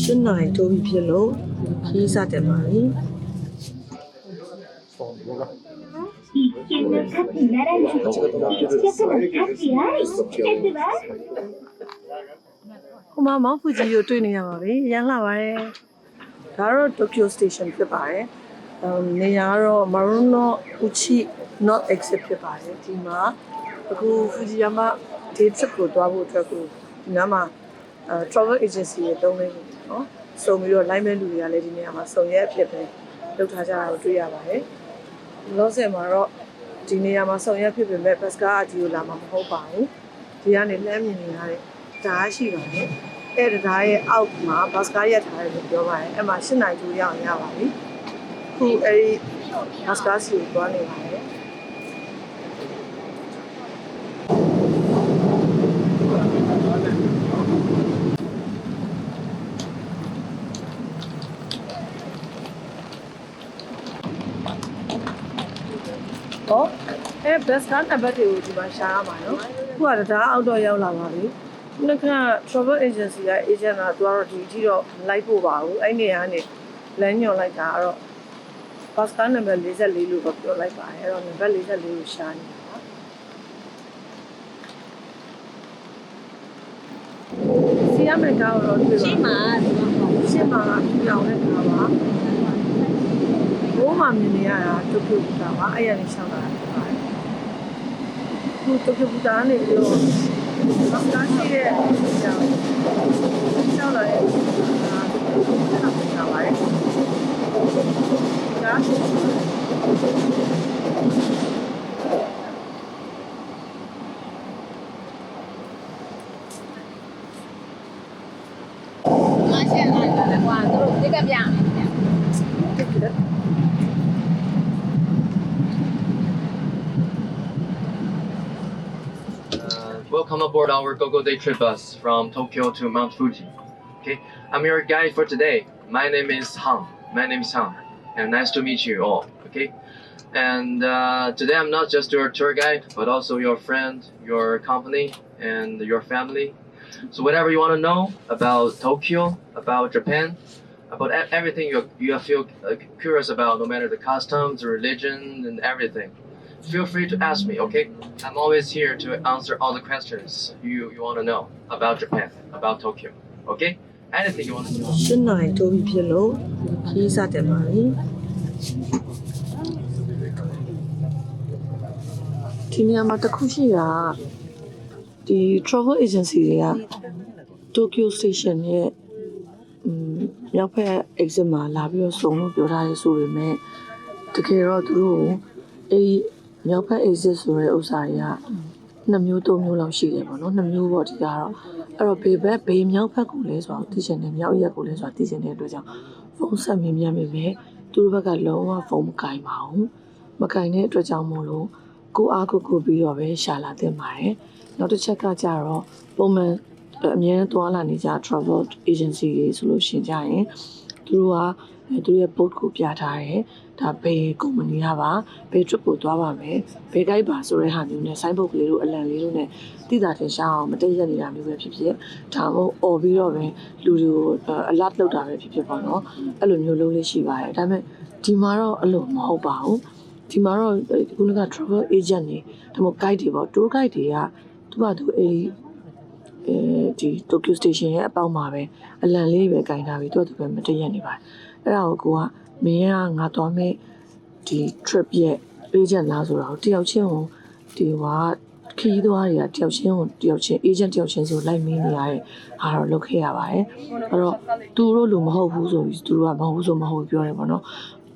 ရှင်းနိုင်ထိုးပြီးဖြစ်လို့ခီးစတင်ပါပြီဟိုမှာမောင်ဖူဂျီကိုတွေ့နေရပါပြီရန်လာပါတယ်ဒါတော့ Tokyo Station ဖြစ်ပါတယ်နေရာကတော့ Maruno Uchi North Exit ဖြစ်ပါတယ်ဒီမှာအခု Fujiyama day trip ကိုတွားဖို့အတွက်ကိုဒီနားမှာ travel agency ရဲ့တုံးလေးကို နော်စုံပြီးတော့ line မဲ့လူတွေကလည်းဒီနေရာမှာစုံရဲအဖြစ်ပဲလုပ်ထားကြတာကိုတွေ့ရပါတယ်လောဆယ်မှာတော့ဒီနေရာမှာစုံရဲဖြစ်ပေမဲ့ bus ကားအကြီးကိုလာမှာမဟုတ်ပါဘူးဒီကနေလမ်းမြင်နေရတဲ့ဓာတ်ရှိပါတယ်အဲ့ဒီဓာတ်ရဲ့အောက်မှာ bus ကားရက်ထားတယ်လို့ပြောပါတယ်အဲ့မှာ၈နိုင်ကျိုးရအောင်ရပါပြီခုအဲ့ဒီ bus ကားစီကိုသွားနေပါတယ် ဟော အဲ best card နံပါတ်တွေကိုဒီမှာရှာရမှာနော်ခုကဒါအောက်တော့ရောက်လာပါပြီခုနက travel agency က agent ကသူကတော့ဒီအထိတော့မလိုက်ဖို့ပါဘူးအဲ့နေရာကနေလမ်းညွှန်လိုက်တာကတော့ bus card နံပါတ်44လို့တော့ပြောလိုက်ပါတယ်အဲ့တော့နံပါတ်44ကိုရှာနေတာပါစီရမယ်ကားတော့တွေ့ပါရှင်းမှာရှင်းမှာပြောင်းတဲ့ကားပါဘိုးမှမြင်နေရတာတုတ်တုတ်တာပါအဲ့ရနေရှောက်တာဖြစ်ပါတယ် 저기 보자 안에 이거 막다시에 그냥 썰어야 나와요 자 Hãy subscribe cho kênh Ghiền Mì Gõ Để không bỏ lỡ những video hấp dẫn Welcome aboard our GoGo Day trip bus from Tokyo to Mount Fuji. Okay, I'm your guide for today. My name is Han. My name is Han, and nice to meet you all. Okay, and uh, today I'm not just your tour guide, but also your friend, your company, and your family. So whatever you want to know about Tokyo, about Japan, about everything you you feel uh, curious about, no matter the customs, the religion, and everything feel free to ask me, okay? I'm always here to answer all the questions you, you want to know about Japan, about Tokyo, okay? Anything you want to know. ရှင်းနိုင်တိုးပြီးဖြစ်လို့ခီးစတယ်ပါပြီဒီနေရာမှာတစ်ခုရှိတာဒီ travel agency တွေက Tokyo station ရဲ့อืมရောက်ဖက် exit မှာလာပြီးတော့စုံလို့ပြောထားရဲဆိုပေမဲ့တကယ်တော့သူတို့ကိုအဲ့ဒီ မြောက်ဖက် exit ဆိုတဲ့ဥစ္စာတွေကနှစ်မျိုးသုံးမျိုးလောက်ရှိတယ်ပေါ့နော်နှစ်မျိုးပေါ့ဒီကတော့အဲ့တော့ဘေဘက်ဘေမြောက်ဖက်ကိုလဲဆိုတော့သိချင်တယ်မြောက်ရက်ကိုလဲဆိုတော့သိချင်တဲ့အတွက်ကြောင့်ဖုန်းဆက်မြင်မြန်မိပဲသူတို့ဘက်ကလုံးဝဖုန်းမကင်ပါဘူးမကင်တဲ့အတွက်ကြောင့်မို့လို့ကိုအားကိုကိုပြီးတော့ပဲရှာလာတင်ပါတယ်နောက်တစ်ချက်ကကြတော့ပုံမှန်အမြဲတမ်းသွားလာနေကြ travel agency တွေဆိုလို့ရှရင်ကြရင်သူတို့ကအဲ သူတို့ရဲ့ boat ကိုပြထားတယ်ဒါဘယ်ကုမ္ပဏီကပါဘယ် trip ကိုသွားပါမယ်ဘယ် guide ပါဆိုတဲ့ဟာမျိုးနဲ့ sign board ကလေးတို့အလံလေးတို့နဲ့သိတာတင်ရှားအောင်မတိတ်ရက်နေတာမျိုးပဲဖြစ်ဖြစ်ဒါမှမဟုတ်អော်ပြီးတော့ပဲလူတွေကို alert လုပ်တာပဲဖြစ်ဖြစ်ပေါ့နော်အဲ့လိုမျိုးလုပ်လို့ရှိပါတယ်ဒါပေမဲ့ဒီမှာတော့အဲ့လိုမဟုတ်ပါဘူးဒီမှာတော့ခုနက travel agent တွေဒါမှမဟုတ် guide တွေပေါ့ tour guide တွေကသူ့ဘာသူအဲ့ဒီအဲဒီ Tokyo Station ရဲ့အပေါက်မှာပဲအလံလေးပဲကင်ထားပြီးသူ့သူပဲမတည့်ရက်နေပါတယ် အဲ့ဒါကိုကိုကမင်းကငါသွားမဲ့ဒီ trip ရဲ့ agent လားဆိုတော့တယောက်ချင်းကိုဒီဟွာခီးသွားတွေကတယောက်ချင်းကိုတယောက်ချင်း agent တယောက်ချင်းဆိုလိုက်မင်းနေရတဲ့ဟာတော့လုပ်ခဲ့ရပါတယ်အဲ့တော့သူတို့လိုမဟုတ်ဘူးဆိုပြီးသူတို့ကမဟုတ်ဘူးဆိုမဟုတ်ဘူးပြောတယ်ပေါ့နော်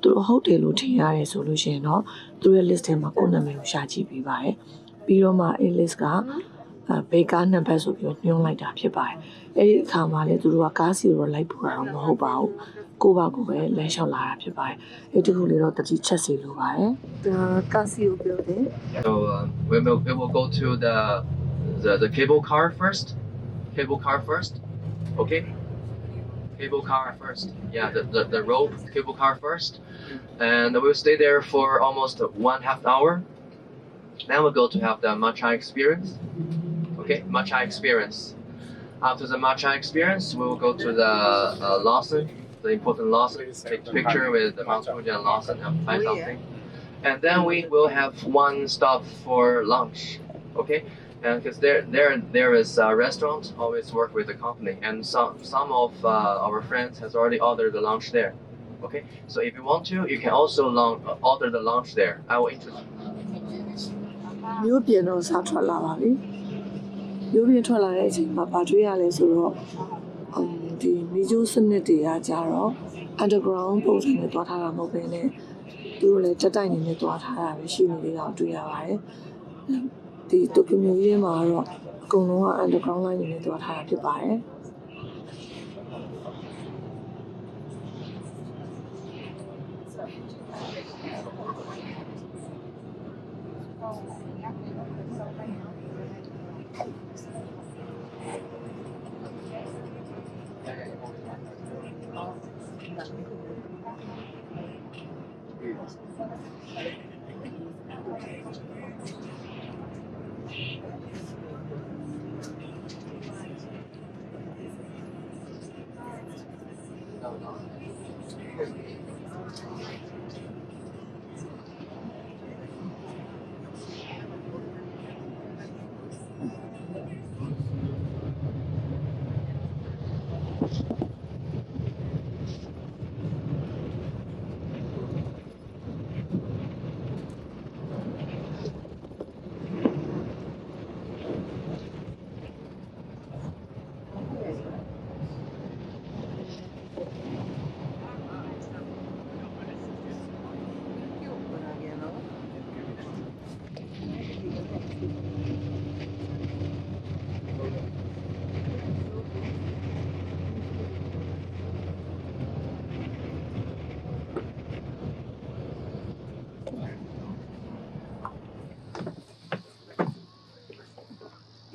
သူတို့ဟုတ်တယ်လို့ထင်ရတယ်ဆိုလို့ရှိရင်တော့သူတို့ရဲ့ list ထဲမှာကိုယ့်နာမည်ကိုရှာကြည့်ပေးပါတယ်ပြီးတော့မှအဲ list ကအဲ ဘေကားနံပါတ်ဆိုပြီးတော့ညွှန်းလိုက်တာဖြစ်ပါတယ်အဲ့ဒီအခါမှာလေသူတို့ကကားစီကိုတော့လိုက်ပို့တာတော့မဟုတ်ပါဘူးကိုယ့်ဘာကိုယ်ပဲလမ်းလျှောက်လာတာဖြစ်ပါတယ်အဲ့ဒီခုလေးတော့တတိချက်စီလိုပါတယ်ဒါကားစီကိုပြောတယ် So uh, we will we will go to the, the the cable car first. Cable car first. Okay. Cable car first. Yeah, the, the, the rope cable car first. And we'll stay there for almost one half hour. Then we'll go to have the matcha experience. Okay, matcha experience. After the matcha experience, we will go to the uh, Lawson, the important Lawson, take picture with the Mount Fuji and Lawson and buy something. And then we will have one stop for lunch, okay? And because there, there, there is a restaurant, always work with the company, and some, some of uh, our friends has already ordered the lunch there. Okay, so if you want to, you can also long, order the lunch there. I will introduce. မျိုးပြင်တော့စားထွက်လာပါပြီ မျိုးပြင်ထွက်လာတဲ့အချိန်မှာဘာတွေ့ရလဲဆိုတော့အမ်ဒီမီဂျိုးစနစ်တွေကကြတော့ underground ပုံစံနဲ့တွားထားတာမဟုတ်ဘဲနဲ့သူတို့လည်းတက်တိုက်နေနဲ့တွားထားတာပဲရှိနေသေးတာကိုတွေ့ရပါတယ်ဒီတိုကျိုမျိုးကြီးမှာတော့အကုန်လုံးက underground line နေနဲ့တွားထားတာဖြစ်ပါတယ်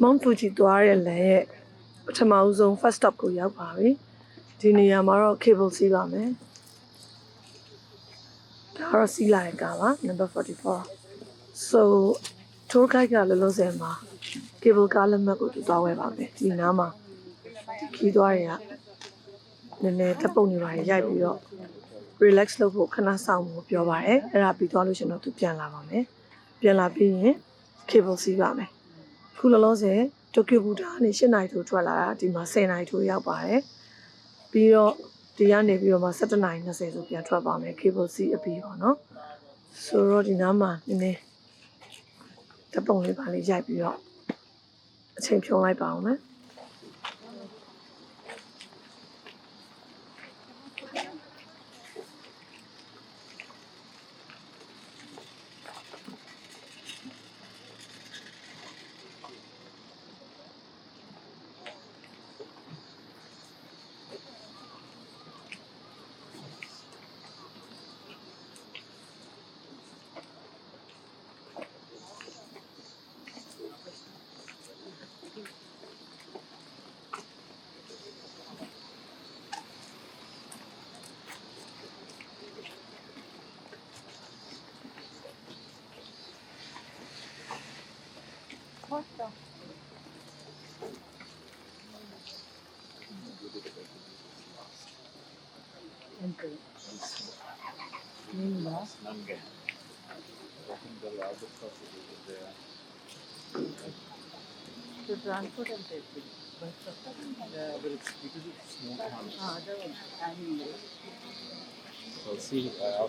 Mount Fuji သွားတဲ့လမ်းရဲ့ပထမဦးဆုံး first stop ကိုရောက်ပါပြီဒီနေရာမှာတော့ cable စီးပါမယ်ဒါကတော့စီးလာတဲ့ကားပါ number 44 so tour guide ကလောလောဆယ်မှာ cable car လက်မှတ်ကိုသူသွားဝယ်ပါမယ်ဒီနားမှာခီးသွားတွေကနည်းနည်းတပ်ပုံနေပါရိုက်ပြီးတော့ relax လုပ်ဖို့ခဏဆောင်ဖို့ပြောပါတယ်အဲ့ဒါပြီးသွားလို့ရှရင်တော့သူပြန်လာပါမယ်ပြန်လာပြီးရင် cable စီးပါမယ် ခုလောလောဆယ်တိုကျိုဘူတာကနေ၈နိုင်ထိုးထွက်လာတာဒီမှာ10နိုင်ထိုးရောက်ပါတယ်ပြီးတော့ဒီကနေပြီးတော့မှ17နိုင်20ဆိုပြန်ထွက်ပါမယ် cable C အပြီးပေါ့နော်ဆိုတော့ဒီနားမှာနည်းနည်းတပုံလေးပါလေးရိုက်ပြီးတော့အချိန်ဖြုံးလိုက်ပါအောင်မယ် corto. I'll see you uh,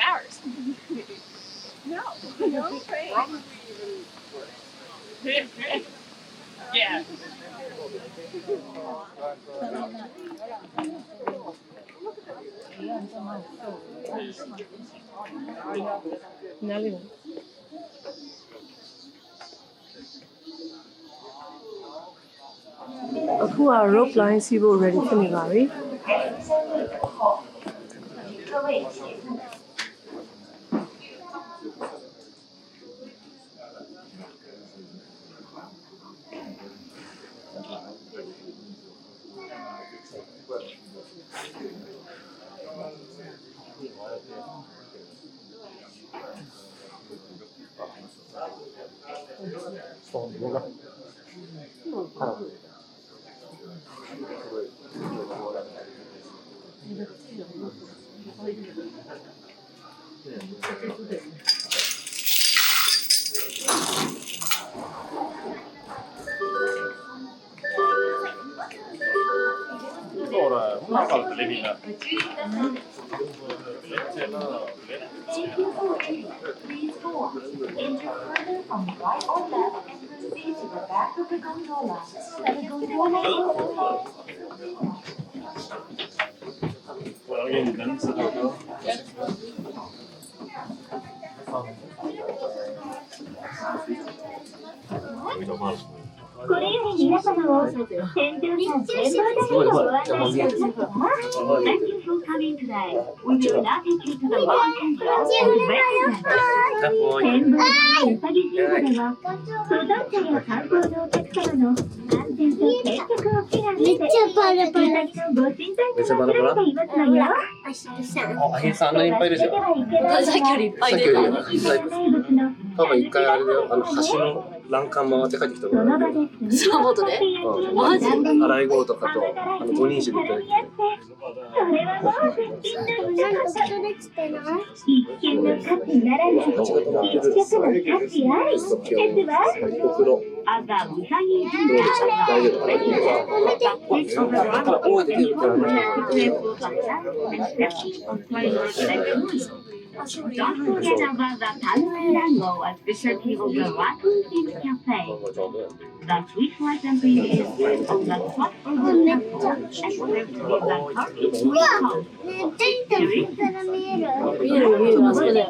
hours. no. No way. yeah. နားလေးပါအခုက rope line စီးဖို့ ready ဖြစ်နေပါပြီ 送你一个これより皆様を船長さん全部だけをご案内します。うさぎ神社では、登山者や観光のお客様の安全と健脚を祈願して、うさぎのご神体となられていますのよ。あ、アヒルさんあんなにいっぱいいるじゃん。さっきよりいっぱい出た。さっきよりいっぱい。名物の多分一回あれだよ、あの橋の欄干回って帰ってきた ことあるけど。サでマジ？洗い子とかと、あの、5人衆で行った時。あざ、う。なだ、て。 Don't forget about the Tango a specialty of the Raccoon King Cafe. The sweet rice and bean is on the top of the temple and served with the curry sweet sauce. 見える見えるあそこで。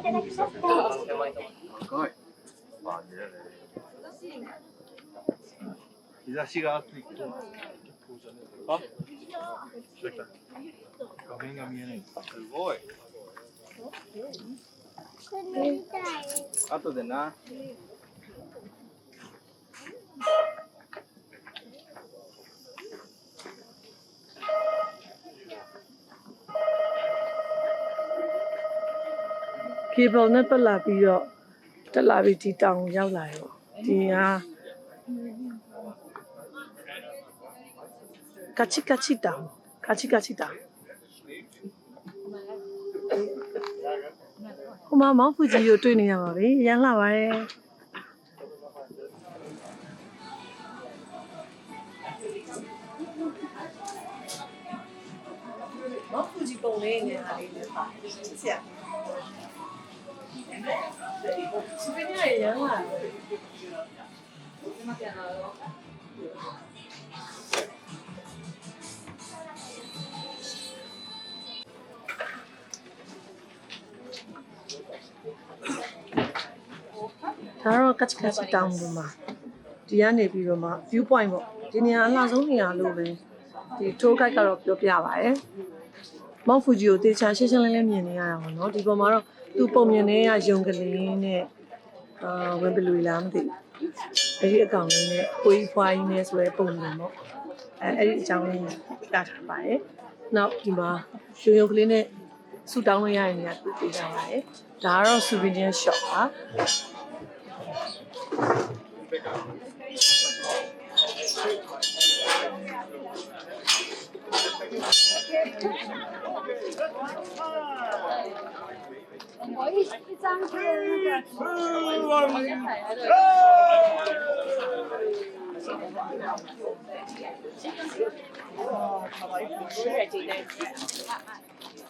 日差しが暑い。あ、来た。画面が見えない。すごい。 後でな。 cable နဲ့ပတ်လာပြီးတော့တက်လာပြီးဒီတောင်ကိုရောက်လာရောဒီဟာကချီကချီတောင်ကချီကချီတောင် မှာမောင်ဖူကြီးကိုတွေ့နေရပါပြီရမ်းလာပါတယ်မောင်ဖူကြီးပုံလေးနေတာလေးလည်းပါတယ်ဆရာစပင်းရရမ်းလာတယ်ဒါတော့ ကချကချတောင်းပေါ်မှာဒီကနေပြီးတော့မှ view point ပေါ့ဒီနေရာအလှဆုံးနေရာလို့ပဲဒီ tour guide ကတော့ပြောပြပါရယ်မောက်ဖူဂျီကိုတေချာရှင်းရှင်းလင်းလင်းမြင်နေရတာပေါ့နော်ဒီပေါ်မှာတော့သူပုံမြင်နေတဲ့ရုံကလေးနဲ့အာဝင်ဘလူလားမသိဘူးအဲဒီအကောင်လေးနဲ့ကိုကြီးဖွားကြီးနဲ့ဆိုရဲပုံမြင်ပေါ့အဲအဲ့ဒီအကြောင်းလေးပြထားပါတယ်နောက်ဒီမှာရုံရုံကလေးနဲ့ဆူတောင်းလို့ရတဲ့နေရာတွေ့ပေးထားပါတယ်ဒါကတော့ souvenir shop ပါ 我以一张去那个。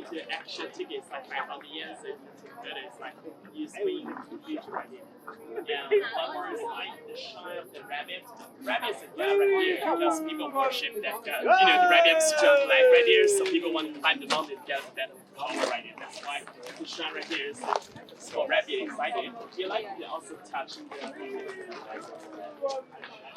if the action ticket is like 5,000 yen, so that is like you swing huge right here. Yeah, more is like the of the rabbit. Rabbit is a god right here because people worship that god. You know, the rabbit's just like right here, so people want to climb the mountain to get that power right here. That's why the shine right here is called rabbit excited. You like also touching the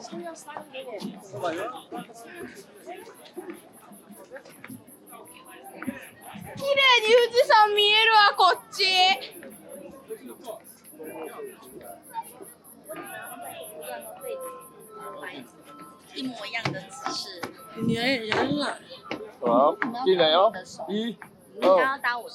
綺麗に富士山見えるわこっち一模一样的姿势，你人人了，好，进来哦，一、你刚二、刚搭我的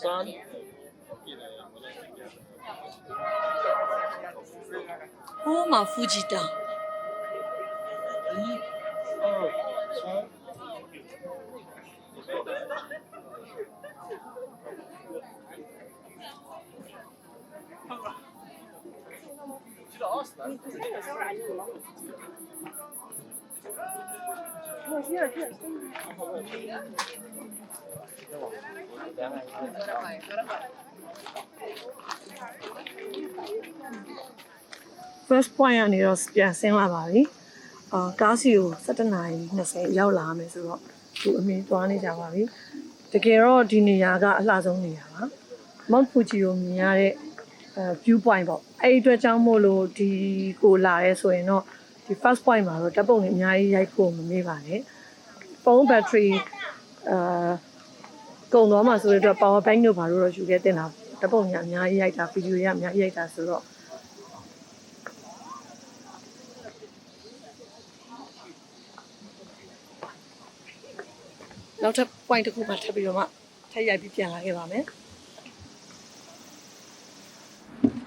三。肩，好嘛，夫妻档。一、二、三。first point ကနေတော့ပြန်ဆင်းလာပါပြီ။ အာကားစီကို17နာရီ20ရောက်လာမယ်ဆိုတော့သူအမေသွားနေကြပါပြီ။တကယ်တော့ဒီနေရာကအလှဆုံးနေရာပါ။ Mount Fuji ကိုမြင်ရတဲ့အဲ view point ပေါ့။အဲ့ဒီအတွက်ကြောင့်မို့လို့ဒီကိုလာရဲဆိုရင်တော့ဒီ first point မှာတော့တပ်ပုံတွေအများကြီးရိုက်ဖို့မမေ့ပါနဲ့။ဖုန်း battery အာကုန်သွားမှာဆိုတဲ့အတွက် power bank တို့ဘာလို့တော့ယူခဲ့တင်တာတပ်ပုံတွေအများကြီးရိုက်တာဗီဒီယိုတွေအများကြီးရိုက်တာဆိုတော့ နောက်ထပ် point တစ်ခုမှထပ်ပြီးတော့မှထပ်ရိုက်ပြီးပြန်လာခဲ့ပါမယ်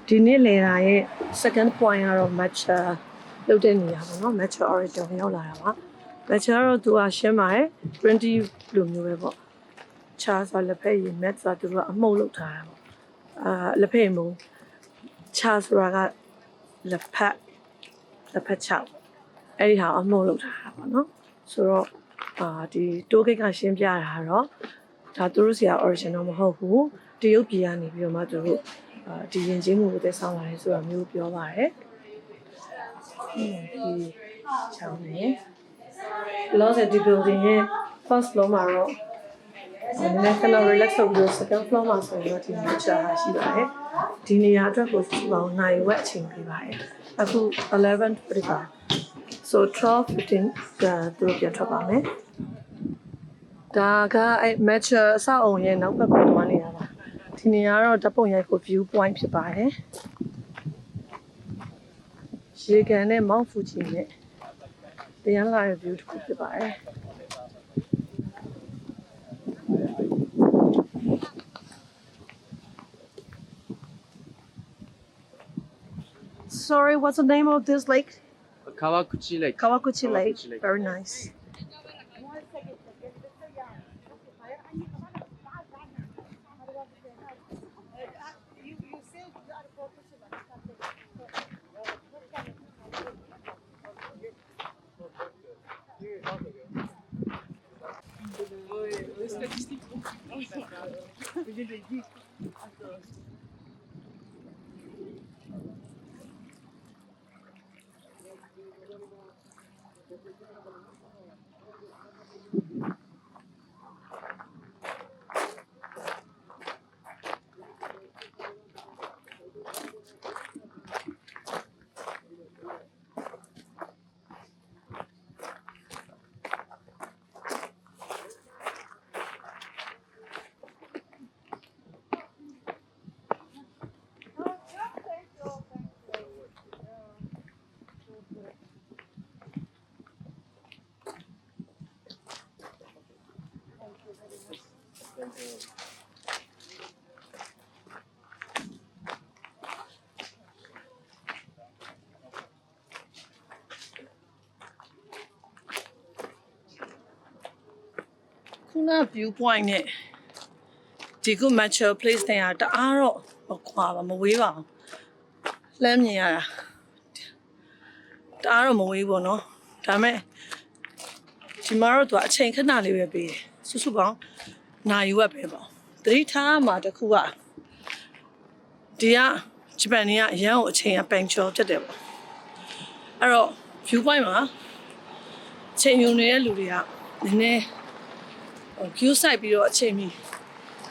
ဒီနေ့လေတာရဲ့ second point ကတော့ match လုပ်တဲ့နေရာပေါ့နော် match origin ရောက်လာတာပါ match ကတော့သူကရှင်းပါတယ်20လိုမျိုးပဲပေါ့ချာဆိုလက်ဖက်ရည် match ဆိုသူကအမှုန့်လုပ်ထားတာပေါ့အာလက်ဖက်ရည်မုံချာဆိုတာကလက်ဖက်လက်ဖက်ချောက်အဲ့ဒီဟာအမှုန့်လုပ်ထားတာပေါ့နော်ဆိုတော့ အာဒီတိုးဂိတ်ကရှင်းပြတာကတော့ဒါသူတို့ဆရာ original မဟုတ်ဘူးတရုတ်ပြည်ကနေပြီးတော့မှသူတို့အာဒီရင်ချင်းမှုကိုသက်ဆောင်လာတယ်ဆိုတာမျိုးပြောပါတယ်။ဒီချောင်းနေ Los Angeles building ရဲ့ first floor မှာတော့နည်းနည်းခဏ relax လုပ်ပြီးတော့ second floor မှာဆိုရင်တော့ဒီမှာချာရှိပါတယ်။ဒီနေရာအတွက်ကိုကြည့်ပါဦးနိုင်ဝက်အချိန်ပြပါတယ်။အခု11ပြပါ so 12 15ကသူတို့ပြန်ထွက်ပါမယ် ဒါကအဲ့ match အဆောက်အုံရဲ့နောက်ဘက်ကိုသွားနေတာပါဒီနေရာကတော့ဓာတ်ပုံရိုက်ဖို့ view point ဖြစ်ပါတယ်ရေကန်နဲ့ Mount Fuji နဲ့တရားလာတဲ့ view တစ်ခုဖြစ်ပါတယ် Sorry, what's the name of this lake? Kawakuchi Lake. Kawakuchi Lake. Kawakuchi Lake. Very nice. you. နာ view point နဲ့ဒီကု mature place တဲ့ဟာတအားတော့မကွာပါမဝေးပါဘူးလမ်းမြင်ရတာတအားတော့မဝေးဘူးเนาะဒါပေမဲ့ဒီမှာတော့သူကအချိန်ခဏလေးပဲပေးတယ်စုစုပေါင်းနိုင်ဝက်ပဲပေါ့သတိထားမှာတစ်ခုကဒီကဂျပန်နေကအရန်ကိုအချိန်ကပန်ချောဖြစ်တယ်ပေါ့အဲ့တော့ view point မှာချိန်မြုံနေတဲ့လူတွေကနည်းနည်း ဟို queue ဆိုင်ပြီးတော့အချိန်မီ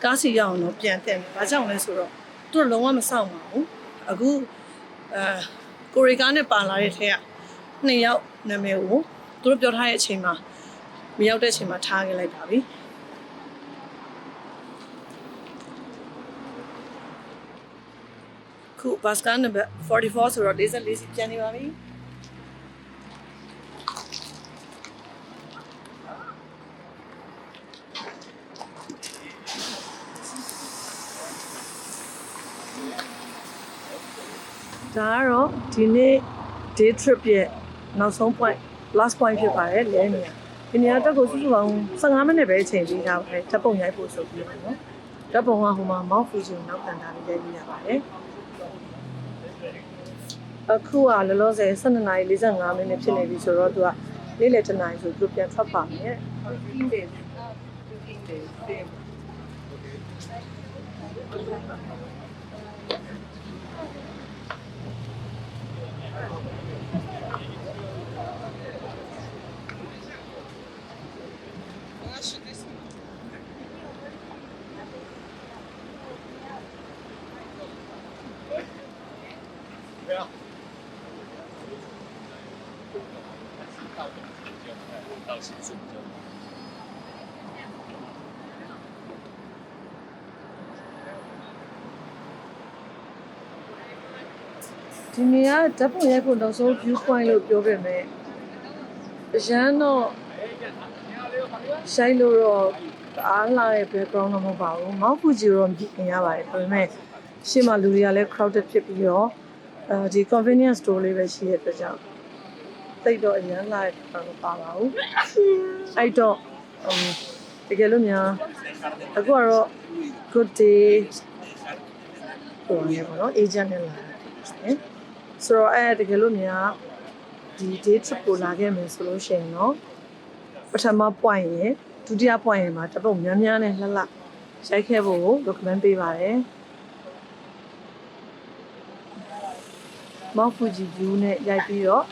ကားစီရအောင်တော့ပြန်တက်တယ်။ဘာကြောင့်လဲဆိုတော့သူတို့လုံးဝမဆောင်ပါဘူး။အခုအဲကိုရီကားနဲ့ပါလာတဲ့ထဲကနှစ်ယောက်နာမည်ကိုသူတို့ပြောထားတဲ့အချိန်မှာမရောက်တဲ့အချိန်မှာထားခဲ့လိုက်ပါပြီ။ခုဘတ်စကန်နံပါတ်44ဆိုတော့44စီပြန်နေပါပြီ။ ဒါကတော့ဒီနေ့ day trip ရဲ့နောက်ဆုံး point last point ဖြစ်ပါတယ်လဲနေရဒီနေရာတက်ကိုစုစုပေါင်း15မိနစ်ပဲချိန်ပြီးထားပါတယ်ဓာတ်ပုံရိုက်ဖို့ဆိုပြီးတော့နော်ဓာတ်ပုံကဟိုမှာ Mount Fuji ကိုနောက်ကန်တာလေးရိုက်ပြီးရပါတယ်အခုကလောလောဆယ်12:45မိနစ်ဖြစ်နေပြီဆိုတော့သူကနေ့လယ်တနာရီဆိုသူပြန်ထွက်ပါမယ် ဒီနေရာဓာတ်ပုံရိုက်ဖို့နောက်ဆုံး view point လို့ပြောပေမဲ့အရန်တော့ရှိုင်းလို့တော့အားလာတဲ့ background တော့မဟုတ်ပါဘူး။ Mount Fuji တော့မြင်ရပါတယ်ဒါပေမဲ့ရှေ့မှာလူတွေကလည်း crowded ဖြစ်ပြီးတော့ အဲဒီ convenience store လေးပဲရှိတဲ့အတွက်ကြောင့်တိတ်တော့အရန်လာတဲ့တော့ပါပါဘူး။အဲ့တော့ဟိုတကယ်လို့များအခုကတော့ good day ဟိုနေပါတော့ agent နဲ့လာတယ်ဆိုတော့အဲ့တကယ်လို့များဒီ day trip ကိုလာခဲ့မယ်ဆိုလို့ရှိရင်တော့ပထမ point ရယ်ဒုတိယ point ရယ်မှာတပုတ်များများနဲ့လှလှရိုက်ခဲ့ဖို့ကို recommend ပေးပါတယ် Mount Fuji view နဲ့ရိုက်ပြီးတော့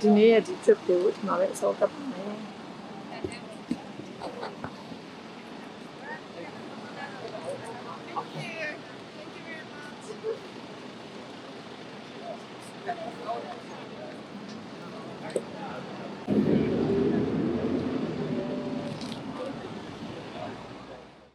ဒီနေ့ရဲ့ဒီ trip ကိုဒီမှာပဲအစောသတ်ပါမယ်